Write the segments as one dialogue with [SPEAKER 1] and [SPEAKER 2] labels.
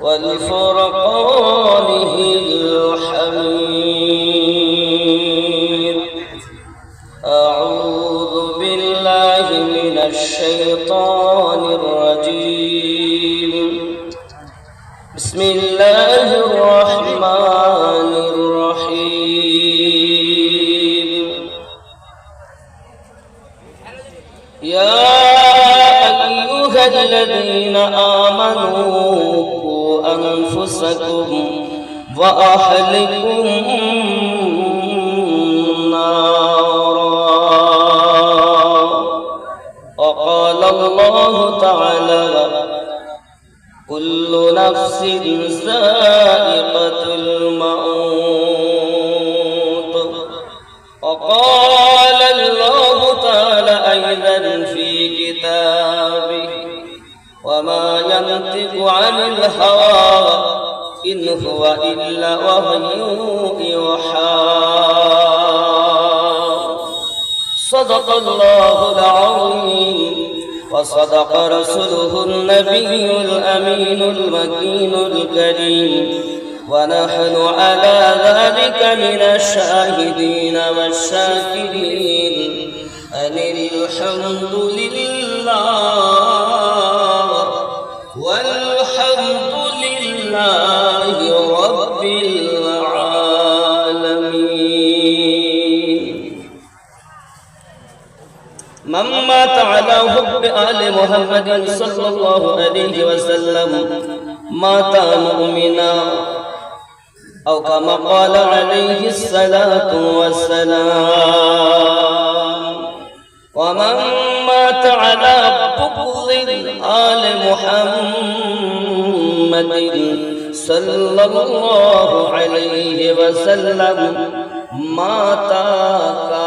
[SPEAKER 1] والفرقان الذين آمنوا قوا أنفسكم وأهلكم نارا. وقال الله تعالى كل نفس ذائقة الموت. ينطق عن الهوى إن هو إلا وحي يوحى. صدق الله العظيم وصدق رسوله النبي الأمين المكين الكريم. ونحن على ذلك من الشاهدين والشاكرين. أن الحمد لله رب العالمين. من مات على حب آل محمد صلى الله عليه وسلم مات مؤمنا. أو كما قال عليه الصلاة والسلام ومن مات على بغض آل محمد صلى الله عليه وسلم مات كافرا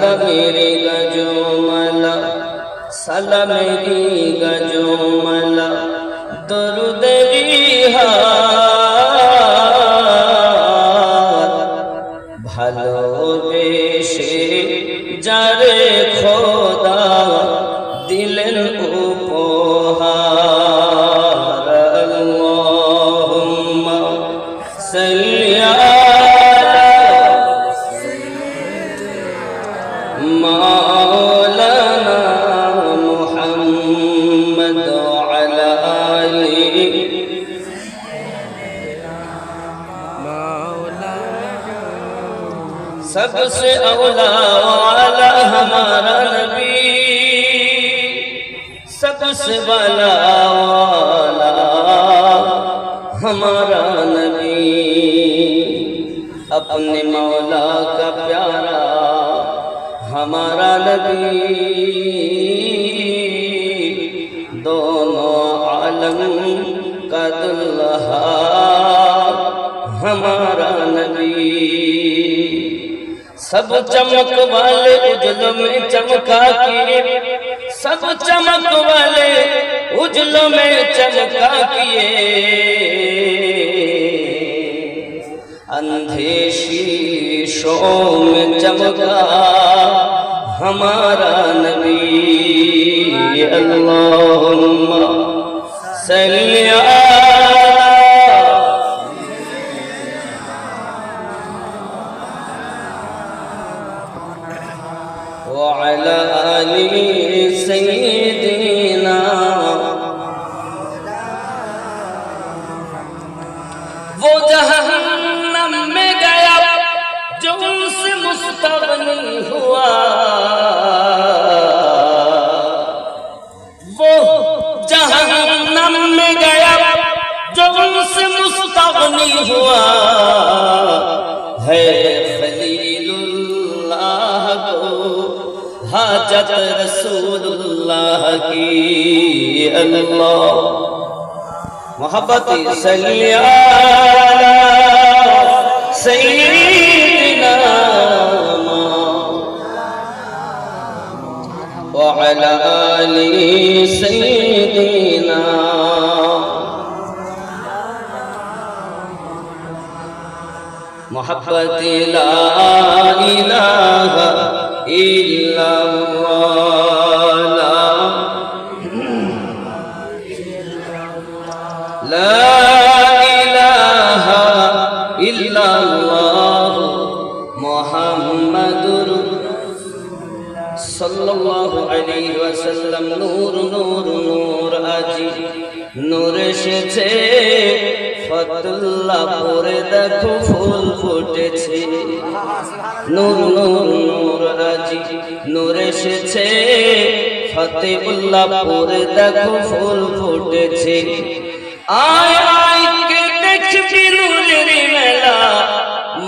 [SPEAKER 1] সালামেরি গজমলা সালামেরি গজমলা দরুদেরি হাত مولانا محمد وعلى آله. سب سے اولا وعلى ہمارا نبی سب سے والا والا ہمارا نبی اپنے مولا کا हमारा नबी दोनों आलम का दुल्हा हमारा नबी सब चमक वाले उजलों में चमका किए सब चमक वाले उजलों में चमका किए अंधे शीशों में चमका हमारा نبی اللہم صلی नहीं हुआ है खलीलुल्लाह को हाजत रसूलुल्लाह की अल्लाह मोहब्बत सैयदना वअला आली सैयद محبت لا إله إلا الله لا لا إله إلا الله محمد সাল্লাল্লাহু আলাইহি ওয়াসাল্লাম নূর নূর নূর আজি নূর এসেছে ফতুল্লাহ পরে দেখো ফুল ফুটেছে। নূর নূর নূর আজি নূর এসেছে। ফতেউল্লাহ পরে দেখো ফুল ফুটেছে। আয় আয় কে দেখবি নূরের মেলা?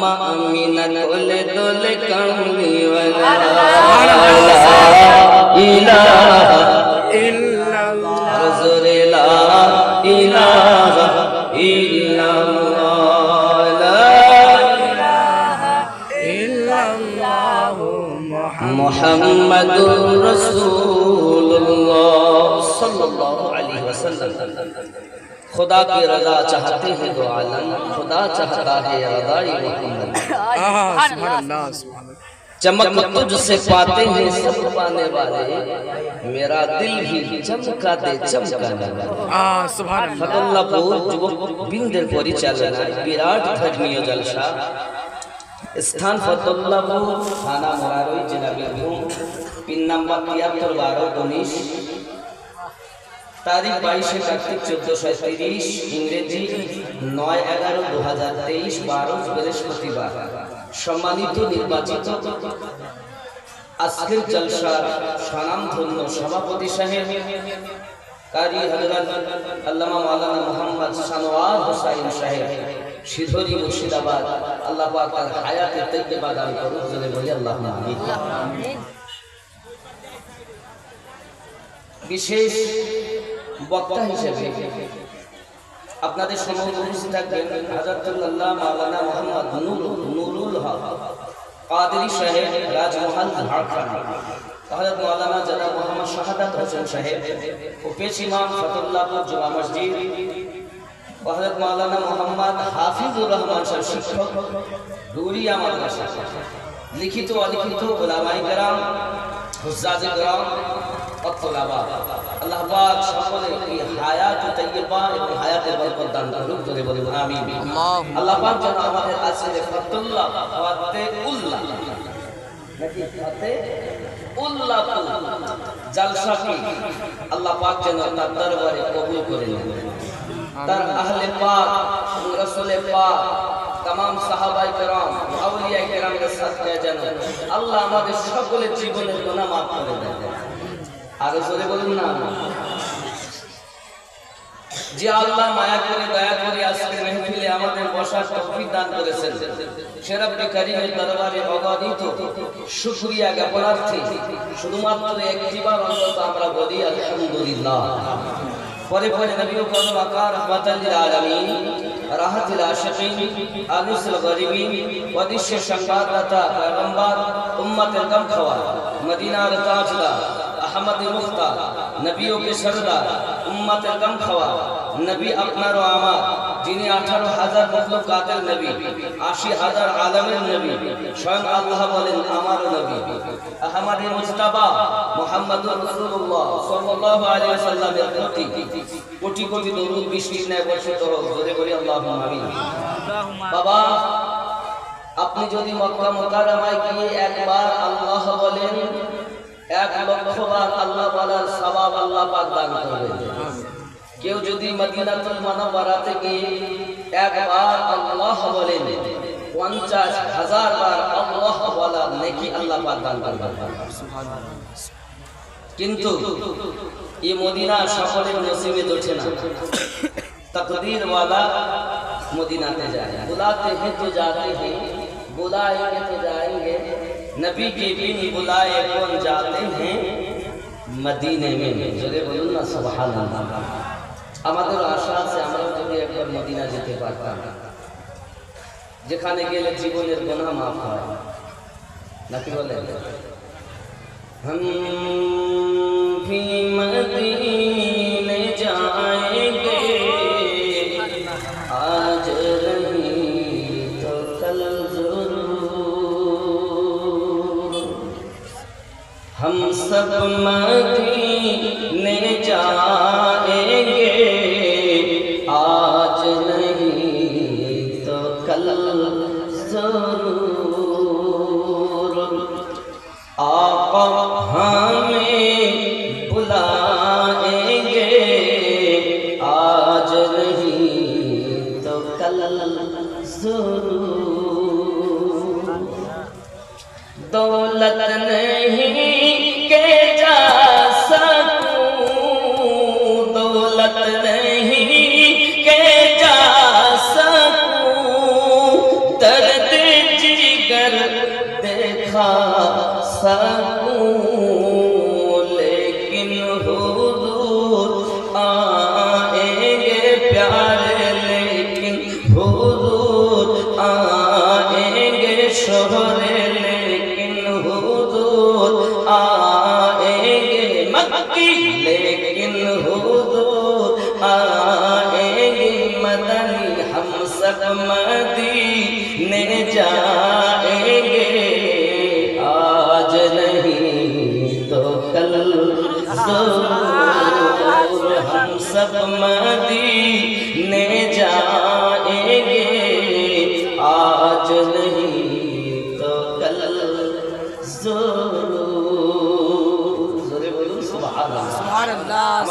[SPEAKER 1] মা আমিনা দোলে দোলে কামলিওয়ালা ইলাহা ইল্লাল্লাহ। محمد رسول اللہ۔ صلی اللہ علیہ وسلم خدا کی رضا چاہتے ہیں دو عالم خدا چاہتا ہے رضائی محمد چمک تجھ سے پاتے ہیں سب پانے والے میرا دل ہی چمکا دے چمکا دے سبحان اللہ۔ پور جو بندر پوری چلنا بیرات دھرمیو جلشا স্থান ফতুল্লাপুর থানা মোরারই জেলা বীরভূম। পিন নাম্বার তিয়াত্তর বারো উনিশ তারিখ বাইশে কার্তিক চোদ্দশো তিরিশ, ইংরেজি নয় এগারো দু হাজার তেইশ বারো বৃহস্পতিবার। সম্মানিত নির্বাচিত। আজকের জলসার স্বনামধন্য সভাপতি সাহেব, কারি হজরত আল্লামা মাওলানা মোহাম্মদ সানোয়ার হোসাইন সাহেব, সিধরি মুর্শিদাবাদ। আল্লাহ পাক হায়াতে তৈয়বা দান করুন জোরে বলি আল্লাহ আমিন বিশেষ বক্তা হিসেবে আপনাদের সম্মুখে উপস্থিত থাকবেন হাজাতুল্লাহ মাওলানা মোহাম্মদ হক সাহেব রাজমহল হযরত মাওলানা জনাব মোহাম্মদ শাহাদাত হোসেন সাহেব ও পেশ ইমাম ফতুল্লাহপুর মসজিদ হযরত মাওলানা মোহাম্মদ হাফিজুর রহমান সাহেব শিক্ষক দুরিয়া মাদ্রাসা লিখিত অলিখিত ওলামাই কেরাম হুজ্জাজ কেরাম অত্তলাবা আল্লাহ পাক সকলে এই হায়াত তাইয়্যিবা এবং হায়াতের বরকত দান করুন জোরে বলুন আমিন। আল্লাহ পাক যেন আমাদের আজকের ফতুল্লাহ ফাতে উল্লাহ নাকি ফাতে উল্লাহ জালসা কি আল্লাহ পাক যেন তার দরবারে কবুল করে নেন। তার আহলে পাক রসুলে পাক তাম সাহাবাই কেরাম, আউলিয়া কেরামের সাথে যেন আল্লাহ আমাদের সকলের জীবনের গোনা মাফ করে বলুন না। যে আল্লাহ মায়া করে, দয়া করে আজকে মেহফিলে আমাদের বসার দান করেছেন। দরবারে অগণিত জ্ঞাপনার্থী শুধুমাত্র একটিবার অন্তত আমরা বলি, আলহামদুলিল্লাহ। فوری فوری نبیوں کو نبقا رحمت للعالمین، راحت العاشقین آلوس الغریبین، ودش شنگار رتا پیغمبار امت الگم خوار مدینہ رتاجلہ احمد مختار نبیوں کے سردار، امت الگم خوار নবী আপনার ও আমার, যিনি আঠারো হাজার মখলুকাতের নবী, আশি হাজার আলমের নবী, স্বয়ং আল্লাহ বলেন আমারও নবী। আহমদ মুজতাবা মোহাম্মদুর রাসূলুল্লাহ সাল্লাল্লাহু আলাইহি ওয়াসাল্লামের প্রতি কোটি কোটি দরুদ বৃষ্টির ন্যায় বর্ষিত হোক জোরে বলি আল্লাহুম্মা আমিন। বাবা, আপনি যদি মক্কা মুকাররমায় গিয়ে একবার আল্লাহ বলেন, এক লক্ষ বার আল্লাহ বলার সবাব আল্লাহ পাক দান করবেন। কেউ যদি মদিনাতুল মানবরাতে গিয়ে একবার আল্লাহ বলেন পঞ্চাশ হাজার বার আল্লাহ বলার নেকি আল্লাহ পাক দান করবেন কিন্তু এই মদিনা সকলের নসিবে জোটে না तकदीर वाला मदीनाते जाए बुलाते हैं तो जाते हैं बुलाएंगे तो जाएंगे नबी के बिन बुलाए कौन जाते हैं মদিনে में জোরে বলুন না সুবহানাল্লাহ ہمارا سے ہمارے مدینہ جیتے جی گے جیو لے کر कल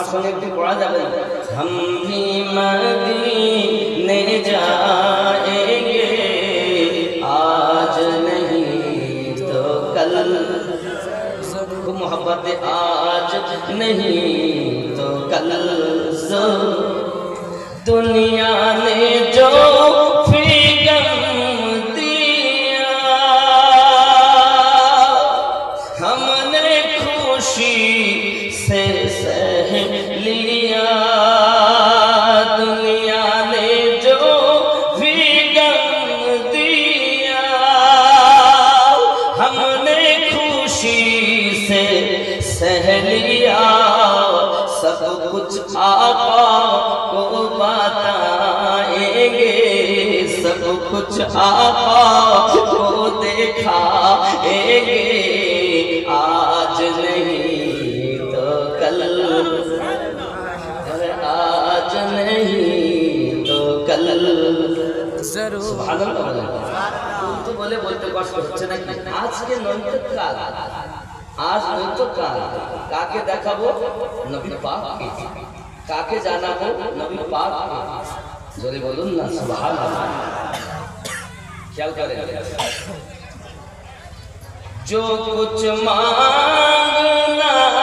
[SPEAKER 1] সঙ্গে একটু পড়া যাবে हम भी मदीने जाएंगे आज नहीं तो कल खूब मोहब्बत आज नहीं तो कल जरूर दुनिया ने जो تو کچھ آقا کو دیکھا اے آج نہیں تو کل۔ آج نہیں تو کل۔ ضرور سبحان اللہ۔ تو বলে বলতে কষ্ট হচ্ছে নাকি আজকে নৈতিক কাল আজ নৈতিক কাল কাকে দেখাবো নবী পাক কাকে জানাবো নবী পাক জোরে বলুন না সুবহানাল্লাহ খেয়াল করেন जो कुछ मांगना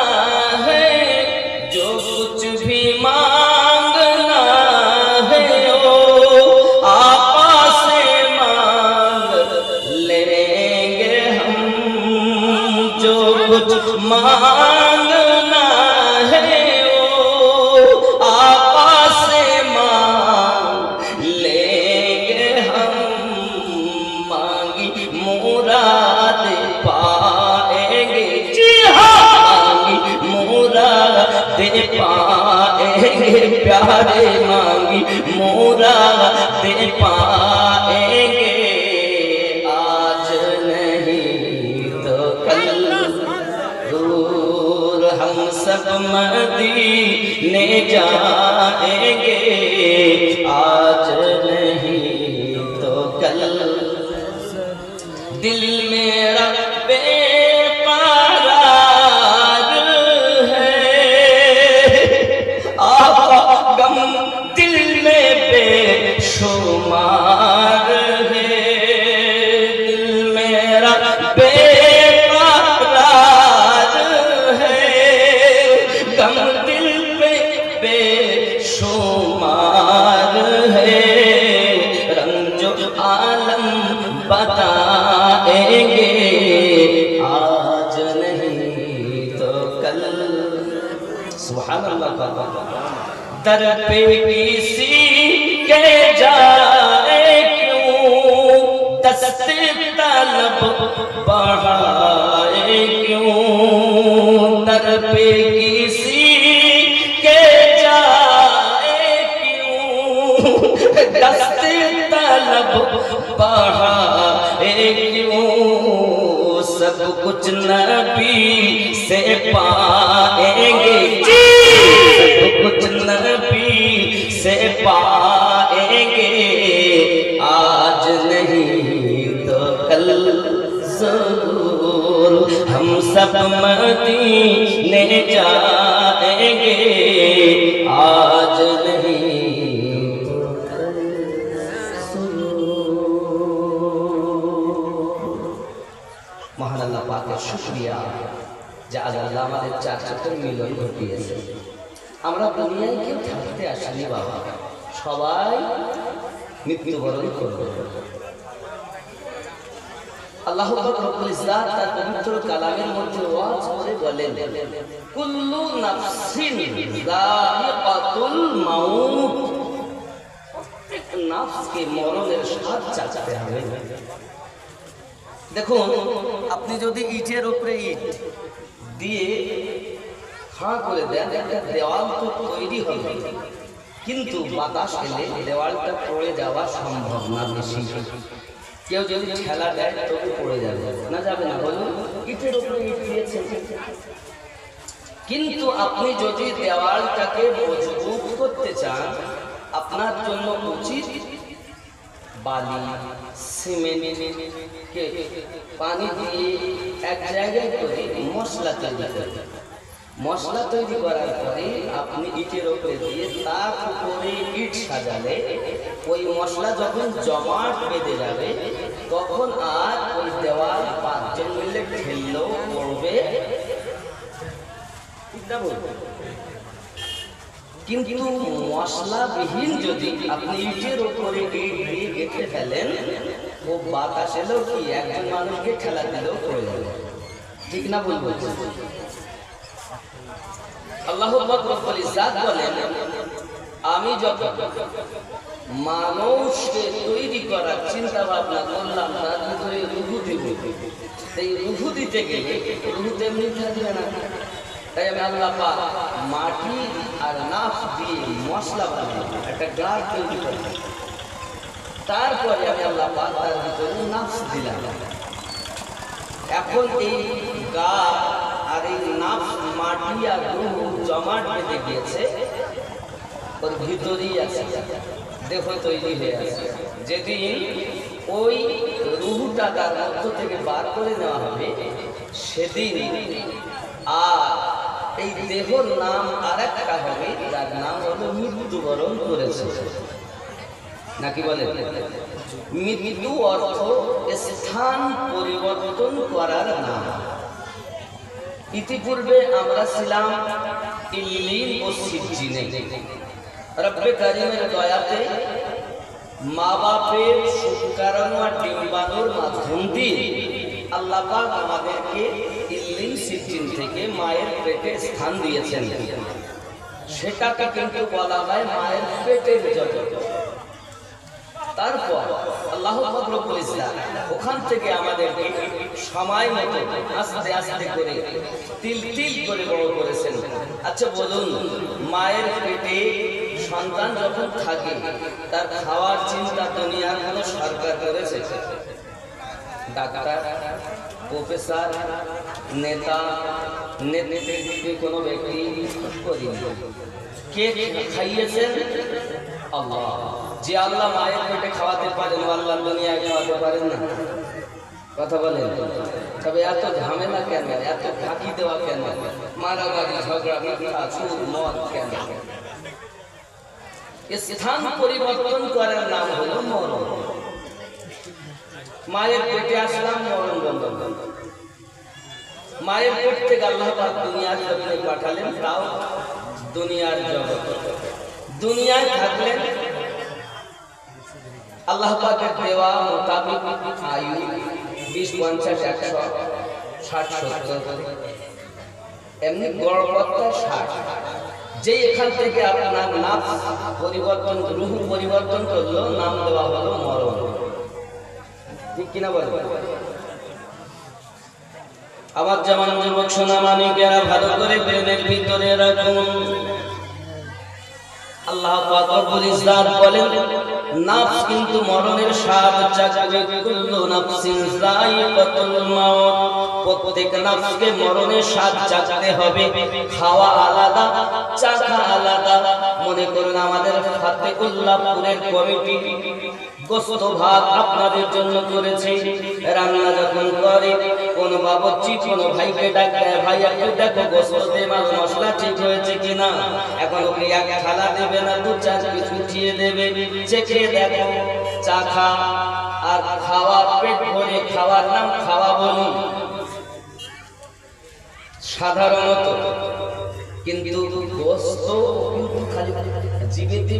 [SPEAKER 1] दिल بڑھائے کیوں؟ در پہ کسی کے جائے کیوں؟ دست طلب بڑھائے کیوں؟ سب کچھ نبی سے پائیں گے۔ جی۔ سب کچھ نبی سے پائیں گے۔ آج نہیں تو کل हम सब मदीने जाएंगे आज नहीं तो कल মহান আল্লাহ পাকের শুক্রিয়া যে আজ আল্লাহ আমাদের চার চারটের মিলন ঘটিয়েছে আমরা দুনিয়ায় কেউ থাকতে আসিনি বাবা সবাই মৃত্যুবরণ করবে আল্লাহ রব্বুল ইজ্জাত তার পবিত্র কালামের মধ্যে ওয়াজ করে বলেন, কুল্লু নাফসিন যায়িকাতুল মাউত। প্রত্যেক নাফসকে মরণের স্বাদ চাচাতে হবে। দেখুন, আপনি যদি ইটের উপরে ইট দিয়ে খাড়া করে দেন, একটা দেওয়াল তো তৈরি হবে। কিন্তু বাতাস এলে দেওয়ালটা পড়ে যাওয়া সম্ভব না বেশি। কেউ যদি খেলা দেয় তবু পড়ে যাবে। না যাবে না বলুন। ইটের উপরে ইট কিন্তু আপনি যদি দেওয়ালটাকে মজবুত করতে চান আপনার জন্য উচিত বালি সিমেন্টকে পানি দিয়ে এক জায়গায় করে মশলা তৈরি মশলা তৈরি করার পরে আপনি ইটের ওপরে দিয়ে তার উপরে ইট সাজালে ওই মশলা যখন জমাট বেঁধে যাবে তখন আর ওই দেওয়াল পাঁচজন মিলে ঠেললেও পড়বে? কিন্তু মশলাবিহীন যদি আপনি ইটের উপরে ইট দিয়ে গেঁথে ফেলেন, ও বাতাস এলেও কি? একজন মানুষকে ঠেলা দিলেও পড়ে যাবে ঠিক না বলব আল্লাহ বলেন, আমি যখন মানুষকে তৈরি করার চিন্তা ভাবনা করলাম তার ভিতরে রুহু দিব সেই রুহু দিতে গেলে রুহু তেমনি থাকবে না। তাই আমি আল্লাহ পাক মাটি আর নাফ দিয়ে মশলা বানালাম একটা গাছ তৈরি করলাম তারপরে আমি আল্লাহ পাক তার ভিতরে নাফস দিলাম। এখন এই গা আর এই নাফ মাটি আর রুহু জমাট বেঁধে গিয়েছে, ওর ভিতরেই আছে। দেহ তৈরি হয়ে আছে যেদিন ওই রুহুটা তার মধ্য থেকে বার করে নেওয়া হবে, সেদিন আর এই দেহর নাম আর একটা হবে, যার নাম হলো মৃত্যুবরণ করেছে। নাকি বলে? মৃত্যু অর্থ স্থান পরিবর্তন করার নাম। ইতিপূর্বে আমরা ছিলাম ইল্লিন ও সিজ্জিনে রব্বে কারিমের দয়াতে মা বাপের সুকারানো আর ডিম্বানোর মাধ্যম দিয়ে আল্লাহ পাক আমাদেরকে ইল্লিন সিজ্জিন থেকে মায়ের পেটে স্থান দিয়েছেন সেটাকে কিন্তু বলা হয় মায়ের পেটের জগৎ তারপর আল্লাহ রব্বুল ইসলাম ওখান থেকে আমাদেরকে সময় মতো আস্তে আস্তে করে তিল তিল করে বড় করেছেন আচ্ছা বলুন মায়ের পেটে সন্তান যখন থাকে, তার খাওয়ার চিন্তা দুনিয়ার কোনো সরকার করেছে। ডাক্তার, প্রফেসর, নেতা নেতৃত্বে কোনো ব্যক্তি করিনি। কে খাইয়েছেন? আল্লাহ। যে আল্লাহ মায়ের পেটে খাওয়াতে পারেন আল্লাহ দুনিয়ায় খাওয়াতে পারেন না। কথা বলেন। তবে এত ঝামেলা কেন? এত ফাঁকি দেওয়া কেন? মারামারি, ঝগড়া, মিথ্যা কেন? স্থান পরিবর্তন করার নাম হলো মরণ। মায়ের পেটে আসলাম মরণ বন্ধ মায়ের পেট থেকে আল্লাহ দুনিয়ার জমিনে পাঠালেন, তাও দুনিয়ার জগৎ দুনিয়ায় থাকলেন। আল্লাহ দেওয়া মোতাবিক আয়ু বিশ, পঞ্চাশ, একশো, ষাট, সত্তর। এমনি গড়পত্তা ষাট। যে এখান থেকে আপনার নাম পরিবর্তন, রুহ পরিবর্তন করল, নাম দেওয়া হলো মরণ। ঠিক কিনা বল আবার যেমন যুবক সোনা মানিকেরা ভালো করে প্রেমের ভিতরে রাখুন। আল্লাহ ইসলাম বলেন, নাফস কিন্তু মরণের স্বাদ চাকবে কুল্লু নাফসিন যায়িকাতুল মাউত। প্রত্যেক নাফসকে মরণের স্বাদ চাকতে হবে, খাওয়া আলাদা চাকা আলাদা মনে করুন, আমাদের ফাতেকুল্লাহপুরের কমিটি জন্য করেছে। রান্না যখন করে ভাই মশলা ঠিক হয়েছে এখন না দেখো, চা আর খাওয়া নাম খাওয়া সাধারণত কিন্তু গোস্ত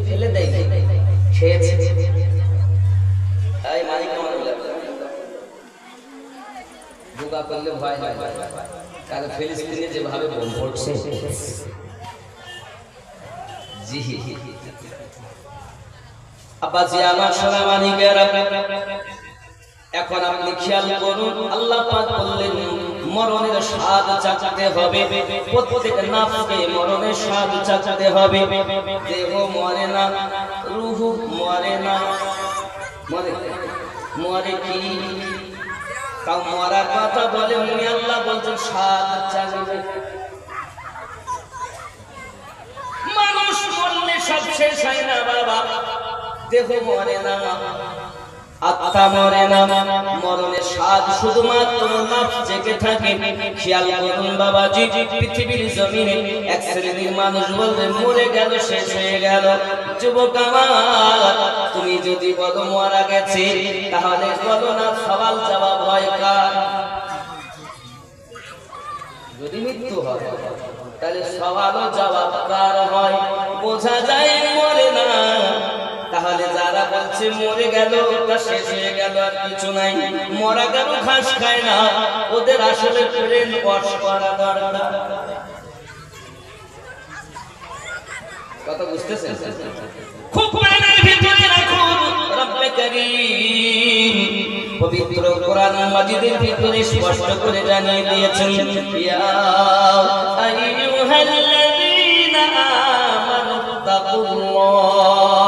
[SPEAKER 1] ফেলে দেয়। খেয়েছে। এই মালিক করলে ভয় হয়। কারণ ফিলিস্তিনে যেভাবে বোম পড়ছে এখন আপনি খেয়াল করুন, আল্লাহ বললেন মরণের স্বাদ চাচাতে হবে। প্রত্যেক নাফকে মরণের স্বাদ চাচাতে হবে। দেহ মরে না, রুহ মরে না। মরে? মরে কি? তাও মরার কথা বলে উনি আল্লাহ বলছেন, স্বাদ চাচবে মানুষ মরলে সব শেষ হয় না বাবা। দেহ মরে না। আত্মা মরে না। মরণের স্বাদ শুধুমাত্র নাফস জেগে থাকে। খেয়াল করুন বাবাজি, পৃথিবীর জমিনে এক শ্রেণির মানুষ বলবে, মরে গেল, শেষ হয়ে গেল। যুবক আমার, তুমি যদি বলো, মারা গেছে তাহলে বলো না, সওয়াল জবাব হয় কার? যদি মৃত্যু হয়, তাহলে সওয়ালও জবাব কার হয়? বোঝা যায় মরে না। তাহলে যারা বলছে মরে গেল, তা শেষ হয়ে গেল আর কিছু নাই। মরা গেল, ঘাস খায় না। ওদের আসলে ব্রেন ওয়াশ করা দরকার। কথা বুঝতেছেন? খুব প্রাণের ভিতরে রাখুন, রব্বে করিম। পবিত্র কোরআন মাজিদের ভিতরে স্পষ্ট করে জানিয়ে দিয়েছেন, ইয়া আইয়ুহাল্লাযীনা আমানু তাকুল্লাহা।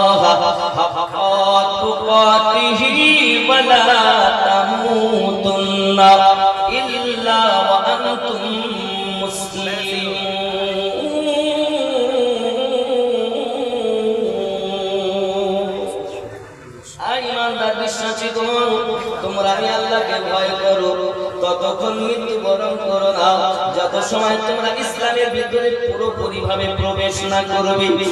[SPEAKER 1] বিশ্বাসী গণ তোমরা আমি আল্লাহকে ভয় করো। ততক্ষণ মৃত্যু বরণ করো যত সময় তোমরা ইসলামের ভিতরে পুরোপুরি ভাবে প্রবেশ না করবে